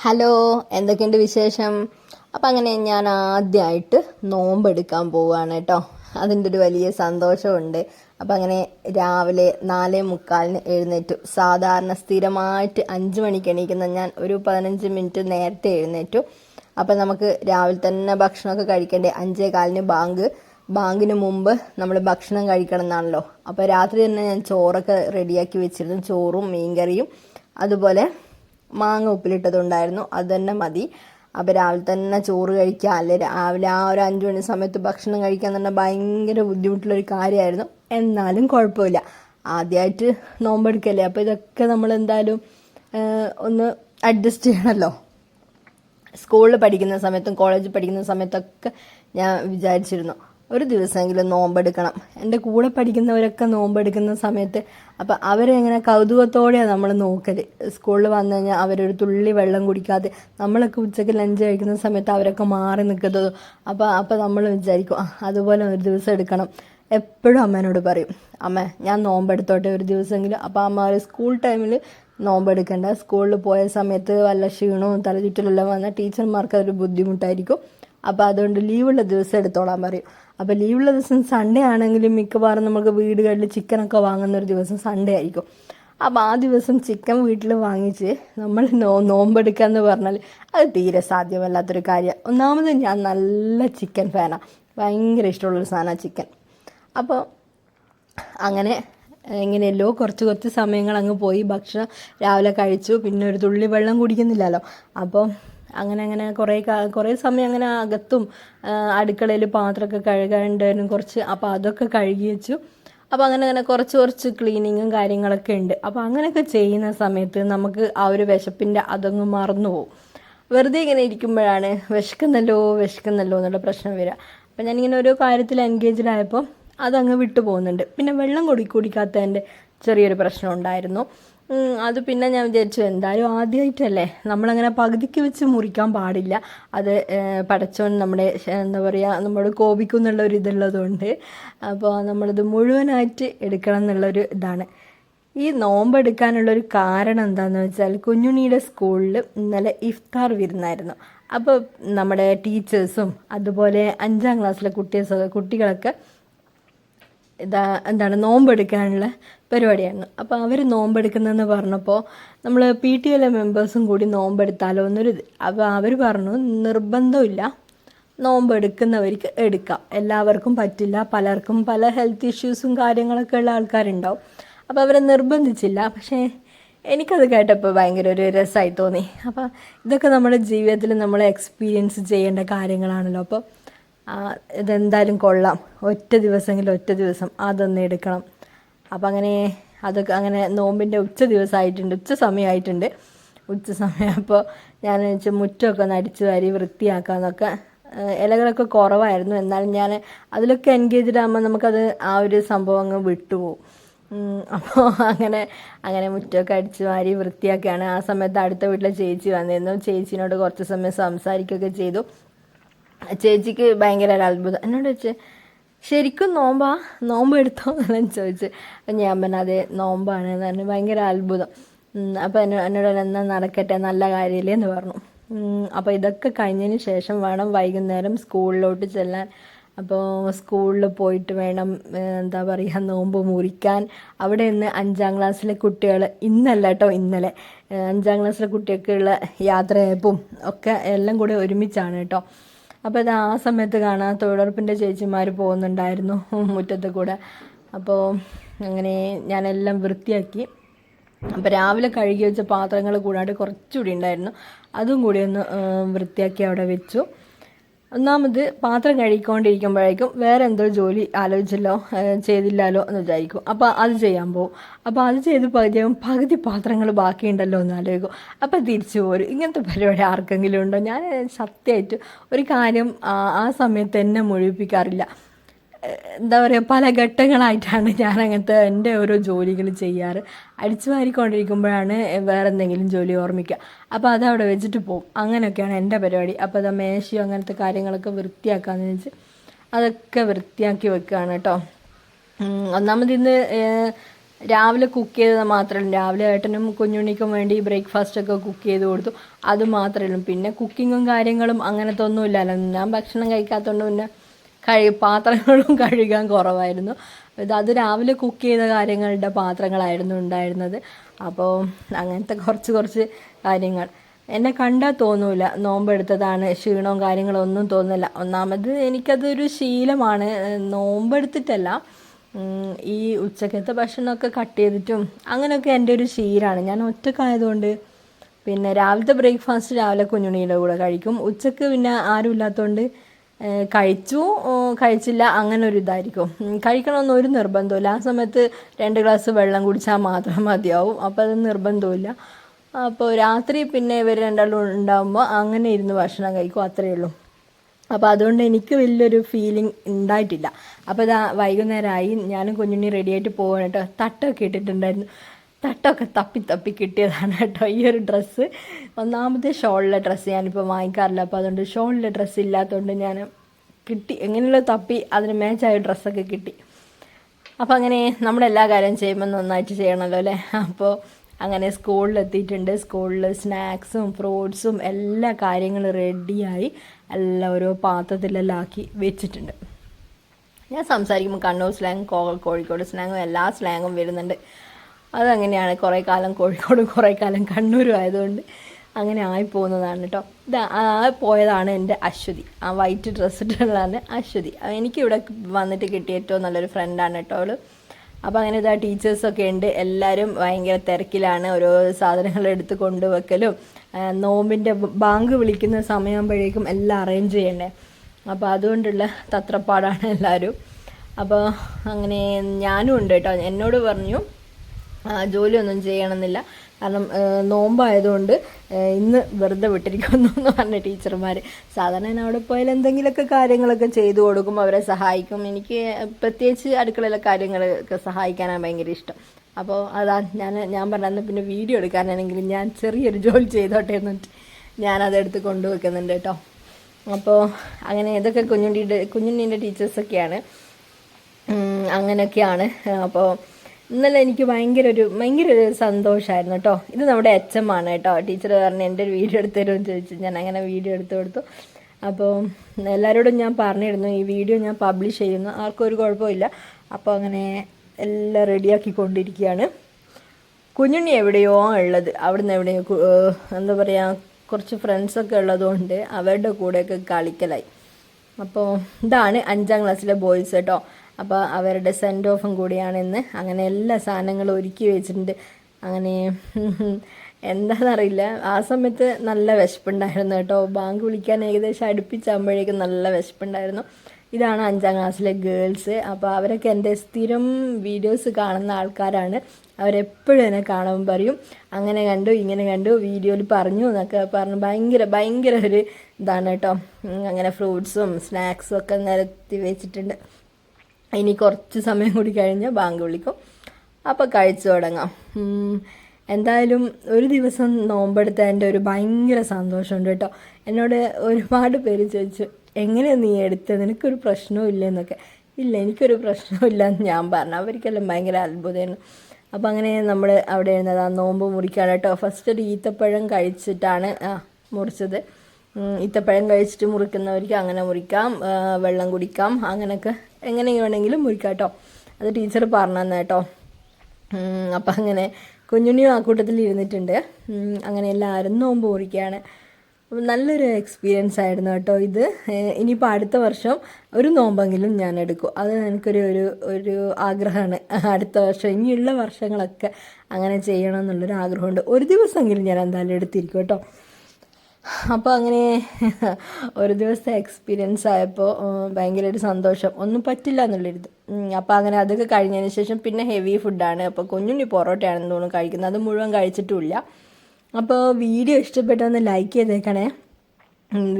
Hello എന്തൊക്കെയുണ്ട് വിശേഷം? അപ്പം അങ്ങനെ ഞാൻ ആദ്യമായിട്ട് നോമ്പെടുക്കാൻ പോവുകയാണ് കേട്ടോ. അതിന്റെ ഒരു വലിയ സന്തോഷമുണ്ട് അപ്പം അങ്ങനെ രാവിലെ നാലേ മുക്കാലിന് എഴുന്നേറ്റു. സാധാരണ സ്ഥിരമായിട്ട് അഞ്ച് മണിക്ക് എണീക്കുന്ന ഞാൻ ഒരു പതിനഞ്ച് മിനിറ്റ് നേരത്തെ എഴുന്നേറ്റു. അപ്പം നമുക്ക് രാവിലെ തന്നെ ഭക്ഷണമൊക്കെ കഴിക്കണ്ടേ? അഞ്ചേ കാലിന് ബാങ്ക്. ബാങ്കിന് മുമ്പ് നമ്മൾ ഭക്ഷണം കഴിക്കണം എന്നാണല്ലോ. അപ്പോൾ രാത്രി തന്നെ ഞാൻ ചോറൊക്കെ റെഡിയാക്കി വെച്ചിരുന്നു. ചോറും മീൻകറിയും. അതുപോലെ മാങ്ങ ഉപ്പിലിട്ടതുണ്ടായിരുന്നു. അത് തന്നെ മതി. അപ്പോൾ രാവിലെ തന്നെ ചോറ് കഴിക്കുക. അല്ലെ രാവിലെ ആ ഒരു അഞ്ച് മണി സമയത്ത് ഭക്ഷണം കഴിക്കാൻ തന്നെ ഭയങ്കര ബുദ്ധിമുട്ടുള്ളൊരു കാര്യമായിരുന്നു. എന്നാലും കുഴപ്പമില്ല. ആദ്യമായിട്ട് നോമ്പെടുക്കല്ലേ? അപ്പോൾ ഇതൊക്കെ നമ്മൾ എന്തായാലും ഒന്ന് അഡ്ജസ്റ്റ് ചെയ്യണമല്ലോ സ്കൂളിൽ പഠിക്കുന്ന സമയത്തും കോളേജിൽ പഠിക്കുന്ന സമയത്തൊക്കെ ഞാൻ വിചാരിച്ചിരുന്നു. ഒരു ദിവസമെങ്കിലും നോമ്പെടുക്കണം. എന്റെ കൂടെ പഠിക്കുന്നവരൊക്കെ നോമ്പെടുക്കുന്ന സമയത്ത് അപ്പം അവരെ എങ്ങനെ കൗതുകത്തോടെയാണ് നമ്മൾ നോക്കൽ സ്കൂളിൽ വന്നു കഴിഞ്ഞാൽ അവരൊരു തുള്ളി വെള്ളം കുടിക്കാതെ നമ്മളൊക്കെ ഉച്ചയ്ക്ക് ലഞ്ച് കഴിക്കുന്ന സമയത്ത് അവരൊക്കെ മാറി നിൽക്കുന്നത്. അപ്പോൾ അപ്പോൾ നമ്മൾ വിചാരിക്കും അതുപോലെ ഒരു ദിവസം എടുക്കണം. എപ്പോഴും അമ്മേനോട് പറയും അമ്മ ഞാൻ നോമ്പെടുത്തോട്ടെ ഒരു ദിവസമെങ്കിലും. അപ്പോൾ അമ്മ ഒരു സ്കൂൾ ടൈമിൽ നോമ്പെടുക്കണ്ട. സ്കൂളിൽ പോയ സമയത്ത് വല്ല ക്ഷീണവും തലചുറ്റലെല്ലാം വന്നാൽ ടീച്ചർമാർക്ക് അതൊരു ബുദ്ധിമുട്ടായിരിക്കും. അപ്പോൾ അതുകൊണ്ട് ലീവുള്ള ദിവസം എടുത്തോളാൻ പറയും. അപ്പോൾ ലീവുള്ള ദിവസം സൺഡേ ആണെങ്കിലും മിക്കവാറും നമുക്ക് വീടുകളിൽ ചിക്കനൊക്കെ വാങ്ങുന്ന ഒരു ദിവസം സൺഡേ ആയിരിക്കും. അപ്പോൾ ആ ദിവസം ചിക്കൻ വീട്ടിൽ വാങ്ങിച്ച് നമ്മൾ നോ നോമ്പെടുക്കുക എന്ന് പറഞ്ഞാൽ അത് തീരെ സാധ്യമല്ലാത്തൊരു കാര്യമാണ് ഒന്നാമത് ഞാൻ നല്ല ചിക്കൻ ഫാനാണ് ഭയങ്കര ഇഷ്ടമുള്ളൊരു സാധനമാണ് ചിക്കൻ അപ്പോൾ അങ്ങനെ എങ്ങനെയല്ലോ കുറച്ച് കുറച്ച് സമയങ്ങൾ അങ്ങ് പോയി. ഭക്ഷണം രാവിലെ കഴിച്ചു. പിന്നെ ഒരു തുള്ളി വെള്ളം കുടിക്കുന്നില്ലല്ലോ. അപ്പോൾ അങ്ങനെ അങ്ങനെ കുറേ കുറേ സമയം അങ്ങനെ അകത്തും അടുക്കളയിൽ പാത്രമൊക്കെ കഴുകാണ്ടായിരുന്നു കുറച്ച്. അപ്പോൾ അതൊക്കെ കഴുകി വെച്ചു. അപ്പോൾ അങ്ങനെ അങ്ങനെ കുറച്ച് കുറച്ച് ക്ലീനിങ്ങും കാര്യങ്ങളൊക്കെ ഉണ്ട്. അപ്പോൾ അങ്ങനെയൊക്കെ ചെയ്യുന്ന സമയത്ത് നമുക്ക് ആ ഒരു വിശപ്പിന്റെ അതങ്ങ് മറന്നു പോകും വെറുതെ ഇങ്ങനെ ഇരിക്കുമ്പോഴാണ് വിശക്കുന്നല്ലോ വിശക്കുന്നല്ലോ എന്നുള്ള പ്രശ്നം വരിക. അപ്പോൾ ഞാനിങ്ങനെ ഓരോ കാര്യത്തിൽ എൻഗേജ്ഡ് ആയപ്പോൾ അതങ്ങ് വിട്ടു പോകുന്നുണ്ട്. പിന്നെ വെള്ളം കുടി കുടിക്കാത്തതിന്റെ ചെറിയൊരു പ്രശ്നം ഉണ്ടായിരുന്നു. അത് പിന്നെ ഞാൻ വിചാരിച്ചു എന്തായാലും ആദ്യമായിട്ടല്ലേ നമ്മളങ്ങനെ പകുതിക്ക് വെച്ച് മുറിക്കാൻ പാടില്ല. അത് പടച്ചോൻ നമ്മുടെ എന്താ പറയുക നമ്മുടെ കോപിക്കും എന്നുള്ള ഒരു ഇതുള്ളതുകൊണ്ട്. അപ്പോൾ നമ്മളത് മുഴുവനായിട്ട് എടുക്കണം എന്നുള്ളൊരു ഇതാണ്. ഈ നോമ്പ് നോമ്പെടുക്കാനുള്ളൊരു കാരണം എന്താണെന്ന് വെച്ചാൽ കുഞ്ഞുണ്ണിയുടെ സ്കൂളിൽ ഇന്നലെ ഇഫ്താർ വിരുന്നായിരുന്നു. അപ്പോൾ നമ്മുടെ ടീച്ചേഴ്സും അതുപോലെ അഞ്ചാം ക്ലാസ്സിലെ കുട്ടിയെ കുട്ടികളൊക്കെ ഇതാ എന്താണ് നോമ്പെടുക്കാനുള്ള പരിപാടിയായിരുന്നു. അപ്പോൾ അവർ നോമ്പെടുക്കുന്നതെന്ന് പറഞ്ഞപ്പോൾ നമ്മൾ പി ടി എയിലെ മെമ്പേഴ്സും കൂടി നോമ്പെടുത്താലോ എന്നൊരു അപ്പോൾ അവർ പറഞ്ഞു നിർബന്ധമില്ല. നോമ്പെടുക്കുന്നവർക്ക് എടുക്കാം. എല്ലാവർക്കും പറ്റില്ല. പലർക്കും പല ഹെൽത്ത് ഇഷ്യൂസും കാര്യങ്ങളൊക്കെ ഉള്ള ആൾക്കാരുണ്ടാവും. അപ്പോൾ അവരെ നിർബന്ധിച്ചില്ല. പക്ഷേ എനിക്കത് കേട്ടപ്പോൾ ഭയങ്കര ഒരു രസമായി തോന്നി. അപ്പോൾ ഇതൊക്കെ നമ്മുടെ ജീവിതത്തിൽ നമ്മൾ എക്സ്പീരിയൻസ് ചെയ്യേണ്ട കാര്യങ്ങളാണല്ലോ. അപ്പോൾ ഇതെന്തായാലും കൊള്ളാം. ഒറ്റ ദിവസമെങ്കിലും ഒറ്റ ദിവസം അതൊന്ന് എടുക്കണം. അപ്പം അങ്ങനെ അതൊക്കെ അങ്ങനെ നോമ്പിന്റെ ഉച്ച ദിവസമായിട്ടുണ്ട് ഉച്ച സമയമായിട്ടുണ്ട് ഉച്ച സമയം അപ്പോൾ ഞാൻ വെച്ചാൽ മുറ്റമൊക്കെ ഒന്ന് അടിച്ചു വാരി വൃത്തിയാക്കാമെന്നൊക്കെ ഇലകളൊക്കെ കുറവായിരുന്നു. എന്നാലും ഞാൻ അതിലൊക്കെ എൻഗേജ്ഡ് ആകുമ്പോൾ നമുക്കത് ആ ഒരു സംഭവം അങ്ങ് വിട്ടുപോകും. അപ്പോൾ അങ്ങനെ അങ്ങനെ മുറ്റമൊക്കെ അടിച്ചു വാരി വൃത്തിയാക്കിയാണ് ആ സമയത്ത് അടുത്ത വീട്ടിലെ ചേച്ചി വന്നിരുന്നു. ചേച്ചീനോട് കുറച്ച് സമയം സംസാരിക്കുകയൊക്കെ ചെയ്തു. ചേച്ചിക്ക് ഭയങ്കര ഒരു അത്ഭുതം. എന്നോട് വെച്ച് ശരിക്കും നോമ്പാ? നോമ്പ് എടുത്തോ? എന്നെല്ലാം ചോദിച്ച്. അപ്പം ഞാൻ പറഞ്ഞ അതെ നോമ്പാണ് എന്ന് പറഞ്ഞു. ഭയങ്കര അത്ഭുതം. അപ്പോൾ എന്നോട് എന്നോട് എന്നാ നടക്കട്ടെ നല്ല കാര്യമില്ലേ എന്ന് പറഞ്ഞു. അപ്പോൾ ഇതൊക്കെ കഴിഞ്ഞതിന് ശേഷം വേണം വൈകുന്നേരം സ്കൂളിലോട്ട് ചെല്ലാൻ. അപ്പോൾ സ്കൂളിൽ പോയിട്ട് വേണം എന്താ പറയുക നോമ്പ് മുറിക്കാൻ. അവിടെ നിന്ന് അഞ്ചാം ക്ലാസ്സിലെ കുട്ടികൾ ഇന്നല്ല കേട്ടോ ഇന്നലെ. അഞ്ചാം ക്ലാസ്സിലെ കുട്ടികൾക്കുള്ള യാത്രയപ്പും ഒക്കെ എല്ലാം കൂടെ ഒരുമിച്ചാണ് കേട്ടോ അപ്പോൾ ഇത് ആ സമയത്ത് കാണാൻ തൊഴിലുറപ്പിന്റെ ചേച്ചിമാർ പോകുന്നുണ്ടായിരുന്നു മുറ്റത്ത് കൂടെ. അപ്പോൾ അങ്ങനെ ഞാനെല്ലാം വൃത്തിയാക്കി. അപ്പോൾ രാവിലെ കഴുകി വെച്ച പാത്രങ്ങൾ കൂടാണ്ട് കുറച്ചുകൂടി ഉണ്ടായിരുന്നു. അതും കൂടി ഒന്ന് വൃത്തിയാക്കി അവിടെ വെച്ചു. ഒന്നാമത് പാത്രം കഴുകിക്കൊണ്ടിരിക്കുമ്പോഴേക്കും വേറെ എന്തോ ജോലി ആലോചിച്ചല്ലോ ചെയ്തില്ലല്ലോ എന്ന് വിചാരിക്കും. അപ്പോൾ അത് ചെയ്യാൻ പോകും അപ്പോൾ അത് ചെയ്ത് പകുതിയാകും പകുതി പാത്രങ്ങൾ ബാക്കിയുണ്ടല്ലോ എന്ന് ആലോചിക്കും. അപ്പോൾ തിരിച്ചു പോരും. ഇങ്ങനത്തെ പരിപാടി ആർക്കെങ്കിലും ഉണ്ടോ? ഞാൻ സത്യമായിട്ട് ഒരു കാര്യം ആ സമയത്ത് എന്നെ മുഴുവിപ്പിക്കാറില്ല. എന്താ പറയുക പല ഘട്ടങ്ങളായിട്ടാണ് ഞാൻ അങ്ങനത്തെ എന്റെ ഓരോ ജോലികൾ ചെയ്യാറ്. അടിച്ചു വാരിക്കൊണ്ടിരിക്കുമ്പോഴാണ് വേറെ എന്തെങ്കിലും ജോലി ഓർമ്മിക്കുക. അപ്പോൾ അത് അവിടെ വെച്ചിട്ട് പോകും അങ്ങനെയൊക്കെയാണ് എന്റെ പരിപാടി. അപ്പോൾ അത് മേശയോ അങ്ങനത്തെ കാര്യങ്ങളൊക്കെ വൃത്തിയാക്കാന്ന് വെച്ച് അതൊക്കെ വൃത്തിയാക്കി വെക്കുകയാണ് കേട്ടോ. ഒന്നാമത് ഇന്ന് രാവിലെ കുക്ക് ചെയ്തത് മാത്രമല്ല രാവിലെ ഏട്ടനും കുഞ്ഞുണ്ണിക്കും വേണ്ടി ബ്രേക്ക്ഫാസ്റ്റ് ഒക്കെ കുക്ക് ചെയ്ത് കൊടുത്തു. അത് മാത്രമല്ല പിന്നെ കുക്കിങ്ങും കാര്യങ്ങളും അങ്ങനത്തെ ഒന്നും ഇല്ലല്ലോ ഞാൻ ഭക്ഷണം കഴിക്കാത്തതുകൊണ്ട് പിന്നെ കഴി പാത്രങ്ങളും കഴുകാൻ കുറവായിരുന്നു. ഇത് അത് രാവിലെ കുക്ക് ചെയ്ത കാര്യങ്ങളുടെ പാത്രങ്ങളായിരുന്നു ഉണ്ടായിരുന്നത്. അപ്പോൾ അങ്ങനത്തെ കുറച്ച് കുറച്ച് കാര്യങ്ങൾ. എന്നെ കണ്ടാൽ തോന്നൂല. നോമ്പെടുത്തതാണ്. ക്ഷീണവും കാര്യങ്ങളും ഒന്നും തോന്നില്ല ഒന്നാമത് എനിക്കതൊരു ശീലമാണ്. നോമ്പെടുത്തിട്ടല്ല. ഈ ഉച്ചക്കത്തെ ഭക്ഷണമൊക്കെ കട്ട് ചെയ്തിട്ടും അങ്ങനെയൊക്കെ എന്റെ ഒരു ശീലമാണ് ഞാൻ ഒറ്റക്കായതുകൊണ്ട് പിന്നെ രാവിലത്തെ ബ്രേക്ക്ഫാസ്റ്റ് രാവിലെ കുഞ്ഞുണ്ണിയുടെ കൂടെ കഴിക്കും. ഉച്ചയ്ക്ക് പിന്നെ ആരും ഇല്ലാത്തതുകൊണ്ട് ഏഹ് കഴിച്ചു. കഴിച്ചില്ല. അങ്ങനെ ഒരു ഇതായിരിക്കും. കഴിക്കണമെന്ന് ഒരു നിർബന്ധമില്ല ആ സമയത്ത് രണ്ട് ഗ്ലാസ് വെള്ളം കുടിച്ചാൽ മാത്രം മതിയാവും. അപ്പോൾ അത് നിർബന്ധമില്ല അപ്പോൾ രാത്രി പിന്നെ ഇവർ രണ്ടാളും ഉണ്ടാകുമ്പോൾ അങ്ങനെ ഇരുന്ന് ഭക്ഷണം കഴിക്കും. അത്രയേ ഉള്ളൂ. അപ്പോൾ അതുകൊണ്ട് എനിക്ക് വലിയൊരു ഫീലിംഗ് ഉണ്ടായിട്ടില്ല. അപ്പോൾ ഇതാ വൈകുന്നേരമായി. ഞാനും കുഞ്ഞുണ്ണി റെഡിയായിട്ട് പോകാനായിട്ട് തട്ടൊക്കെ ഇട്ടിട്ടുണ്ടായിരുന്നു. തട്ടൊക്കെ തപ്പി തപ്പി കിട്ടിയതാണ് കേട്ടോ ഈ ഒരു ഡ്രസ്സ്. ഒന്നാമത്തെ ഷോളിലെ ഡ്രസ്സ് ഞാനിപ്പോൾ വാങ്ങിക്കാറില്ല. അപ്പോൾ അതുകൊണ്ട് ഷോളിലെ ഡ്രസ്സ് ഇല്ലാത്തതുകൊണ്ട് ഞാൻ കിട്ടി. എങ്ങനെയുള്ള തപ്പി അതിന് മാച്ചായ ഡ്രസ്സൊക്കെ കിട്ടി. അപ്പോൾ അങ്ങനെ നമ്മളെല്ലാ കാര്യം ചെയ്യുമ്പോൾ നന്നായിട്ട് ചെയ്യണമല്ലോ അല്ലേ? അപ്പോൾ അങ്ങനെ സ്കൂളിൽ എത്തിയിട്ടുണ്ട് സ്കൂളിൽ സ്നാക്സും ഫ്രൂട്ട്സും എല്ലാ കാര്യങ്ങളും റെഡിയായി എല്ലാം ഓരോ പാത്രത്തിലെല്ലാം ആക്കി വെച്ചിട്ടുണ്ട്. ഞാൻ സംസാരിക്കുമ്പോൾ കണ്ണൂർ സ്ലാങ് കോഴിക്കോട് സ്ലാങ്ങും എല്ലാ സ്ലാങ്ങും വരുന്നുണ്ട്. അതങ്ങനെയാണ്. കുറേ കാലം കോഴിക്കോടും കുറേ കാലം കണ്ണൂരും ആയതുകൊണ്ട് അങ്ങനെ ആയി പോകുന്നതാണ് കേട്ടോ ഇത് ആ പോയതാണ് എന്റെ അശ്വതി. ആ വൈറ്റ് ഡ്രസ്സ് ഇട്ടുള്ളതാണ് അശ്വതി. എനിക്കിവിടെ വന്നിട്ട് കിട്ടിയ ഏറ്റവും നല്ലൊരു ഫ്രണ്ടാണ് കേട്ടോ അവൾ അപ്പോൾ അങ്ങനെ ഇതാ ടീച്ചേഴ്സൊക്കെ ഉണ്ട്. എല്ലാവരും ഭയങ്കര തിരക്കിലാണ്. ഓരോ സാധനങ്ങൾ എടുത്ത് കൊണ്ടുവെക്കലും നോമ്പിന്റെ ബാങ്ക് വിളിക്കുന്ന സമയമാകുമ്പോഴേക്കും എല്ലാം അറേഞ്ച് ചെയ്യണ്ടേ. അപ്പോൾ അതുകൊണ്ടുള്ള തത്രപ്പാടാണ് എല്ലാവരും അപ്പോൾ അങ്ങനെ ഞാനും ഉണ്ട് കേട്ടോ എന്നോട് പറഞ്ഞു ജോലിയൊന്നും ചെയ്യണമെന്നില്ല. കാരണം നോമ്പായതുകൊണ്ട് ഇന്ന് വെറുതെ വിട്ടിരിക്കുന്നു എന്ന് പറഞ്ഞ ടീച്ചർമാർ സാധാരണ ഞാൻ അവിടെ പോയാൽ എന്തെങ്കിലുമൊക്കെ കാര്യങ്ങളൊക്കെ ചെയ്തു കൊടുക്കും അവരെ സഹായിക്കും. എനിക്ക് പ്രത്യേകിച്ച് അടുക്കളയിലെ കാര്യങ്ങളൊക്കെ സഹായിക്കാനാണ് ഭയങ്കര ഇഷ്ടം. അപ്പോൾ അതാ ഞാൻ ഞാൻ പറഞ്ഞ പിന്നെ വീഡിയോ എടുക്കാനാണെങ്കിലും ഞാൻ ചെറിയൊരു ജോലി ചെയ്തോട്ടെ എന്നിട്ട് ഞാനതെടുത്ത് കൊണ്ടുവെക്കുന്നുണ്ട് കേട്ടോ. അപ്പോൾ അങ്ങനെ ഇതൊക്കെ കുഞ്ഞുണ്ണിയുടെ കുഞ്ഞുണ്ണീന്റെ ടീച്ചേഴ്സൊക്കെയാണ് അങ്ങനെയൊക്കെയാണ്. അപ്പോൾ ഇന്നലെ എനിക്ക് ഭയങ്കര ഒരു ഭയങ്കര ഒരു സന്തോഷമായിരുന്നു കേട്ടോ. ഇത് നമ്മുടെ എച്ച് എം ആണ് കേട്ടോ. ടീച്ചർ പറഞ്ഞു എന്റെ ഒരു വീഡിയോ എടുത്തു തരുമെന്ന് ചോദിച്ചു ഞാൻ അങ്ങനെ വീഡിയോ എടുത്തു കൊടുത്തു. അപ്പോൾ എല്ലാവരോടും ഞാൻ പറഞ്ഞിരുന്നു ഈ വീഡിയോ ഞാൻ പബ്ലിഷ് ചെയ്യുന്നു. ആർക്കും ഒരു കുഴപ്പമില്ല. അപ്പോൾ അങ്ങനെ എല്ലാം റെഡിയാക്കി കൊണ്ടിരിക്കുകയാണ് കുഞ്ഞുണ്ണി എവിടെയോ ഉള്ളത്. അവിടുന്ന് എവിടെയോ എന്താ പറയുക കുറച്ച് ഫ്രണ്ട്സൊക്കെ ഉള്ളതുകൊണ്ട് അവരുടെ കൂടെയൊക്കെ കളിക്കലായി. അപ്പോൾ ഇതാണ് അഞ്ചാം ക്ലാസ്സിലെ ബോയ്സ് കേട്ടോ. അപ്പോൾ അവരുടെ സെൻഡ് ഓഫും കൂടിയാണെന്ന് അങ്ങനെ എല്ലാ സാധനങ്ങളും ഒരുക്കി വെച്ചിട്ടുണ്ട്. അങ്ങനെ എന്താണെന്നറിയില്ല ആ സമയത്ത് നല്ല വിശപ്പുണ്ടായിരുന്നു കേട്ടോ. ബാങ്ക് വിളിക്കാൻ ഏകദേശം അടുപ്പിച്ചാകുമ്പോഴേക്കും നല്ല വിശപ്പുണ്ടായിരുന്നു. ഇതാണ് അഞ്ചാം ക്ലാസ്സിലെ ഗേൾസ് അപ്പോൾ അവരൊക്കെ എന്റെ സ്ഥിരം വീഡിയോസ് കാണുന്ന ആൾക്കാരാണ്. അവരെപ്പോഴും എന്നെ കാണുമ്പോൾ പറയും അങ്ങനെ കണ്ടു ഇങ്ങനെ കണ്ടു വീഡിയോയിൽ പറഞ്ഞു എന്നൊക്കെ പറഞ്ഞു ഭയങ്കര ഭയങ്കര ഒരു ഇതാണ് കേട്ടോ. അങ്ങനെ ഫ്രൂട്ട്സും സ്നാക്സും ഒക്കെ നിരത്തി വെച്ചിട്ടുണ്ട്. ഇനി കുറച്ച് സമയം കൂടി കഴിഞ്ഞാൽ ബാങ്ക് വിളിക്കും. അപ്പോൾ കഴിച്ചു തുടങ്ങാം. എന്തായാലും ഒരു ദിവസം നോമ്പെടുത്തതിന്റെ ഒരു ഭയങ്കര സന്തോഷമുണ്ട് കേട്ടോ. എന്നോട് ഒരുപാട് പേര് ചോദിച്ചു എങ്ങനെ നീ എടുത്തത് നിനക്കൊരു പ്രശ്നവും ഇല്ലെന്നൊക്കെ. ഇല്ല എനിക്കൊരു പ്രശ്നമില്ല എന്ന് ഞാൻ പറഞ്ഞു. അവർക്കെല്ലാം ഭയങ്കര അത്ഭുതമാണ് അപ്പോൾ അങ്ങനെ നമ്മൾ അവിടെ ഇരുന്നത് ആ നോമ്പ് മുറിക്കാണ് കേട്ടോ. ഫസ്റ്റ് ഒരു ഈത്തപ്പഴം കഴിച്ചിട്ടാണ് ആ, മുറിച്ചത്. ഈത്തപ്പഴം കഴിച്ചിട്ട് മുറിക്കുന്നവർക്ക് അങ്ങനെ മുറിക്കാം വെള്ളം കുടിക്കാം അങ്ങനെയൊക്കെ എങ്ങനെ വേണമെങ്കിലും മുറിക്കാം കേട്ടോ അത് ടീച്ചർ പറഞ്ഞു തന്നെ കേട്ടോ അപ്പം അങ്ങനെ കുഞ്ഞുണ്ണിയും ആ കൂട്ടത്തിൽ ഇരുന്നിട്ടുണ്ട്. അങ്ങനെ എല്ലാവരും നോമ്പ് മുറിക്കുകയാണ് നല്ലൊരു എക്സ്പീരിയൻസ് ആയിരുന്നു കേട്ടോ ഇത്. ഇനിയിപ്പോൾ അടുത്ത വർഷം ഒരു നോമ്പെങ്കിലും ഞാൻ എടുക്കും. അത് എനിക്കൊരു ഒരു ഒരു ആഗ്രഹമാണ്. അടുത്ത വർഷം ഇനിയുള്ള വർഷങ്ങളൊക്കെ അങ്ങനെ ചെയ്യണം എന്നുള്ളൊരു ആഗ്രഹമുണ്ട്. ഒരു ദിവസമെങ്കിലും ഞാൻ എന്തായാലും എടുത്തിരിക്കും കേട്ടോ. അപ്പോൾ അങ്ങനെ ഒരു ദിവസത്തെ എക്സ്പീരിയൻസ് ആയപ്പോൾ ഭയങ്കര ഒരു സന്തോഷം. ഒന്നും പറ്റില്ല എന്നുള്ളൊരിത്. അപ്പോൾ അങ്ങനെ അതൊക്കെ കഴിഞ്ഞതിന് ശേഷം പിന്നെ ഹെവി ഫുഡാണ് അപ്പോൾ കുഞ്ഞുണ്ണി പൊറോട്ടയാണെന്ന് തോന്നുന്നു കഴിക്കുന്നത്. അത് മുഴുവൻ കഴിച്ചിട്ടുമില്ല. അപ്പോൾ വീഡിയോ ഇഷ്ടപ്പെട്ടൊന്ന് ലൈക്ക് ചെയ്തേക്കണേ.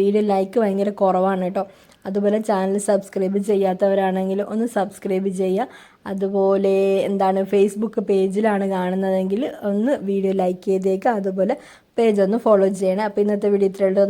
വീഡിയോ ലൈക്ക് ഭയങ്കര കുറവാണ് കേട്ടോ. അതുപോലെ ചാനൽ സബ്സ്ക്രൈബ് ചെയ്യാത്തവരാണെങ്കിൽ ഒന്ന് സബ്സ്ക്രൈബ് ചെയ്യുക. അതുപോലെ എന്താണ് ഫേസ്ബുക്ക് പേജിലാണ് കാണുന്നതെങ്കിൽ ഒന്ന് വീഡിയോ ലൈക്ക് ചെയ്തേക്കുക. അതുപോലെ പേജ് ഒന്ന് ഫോളോ ചെയ്യണം. അപ്പോൾ ഇന്നത്തെ വീഡിയോ ഇത്രയുള്ളൂ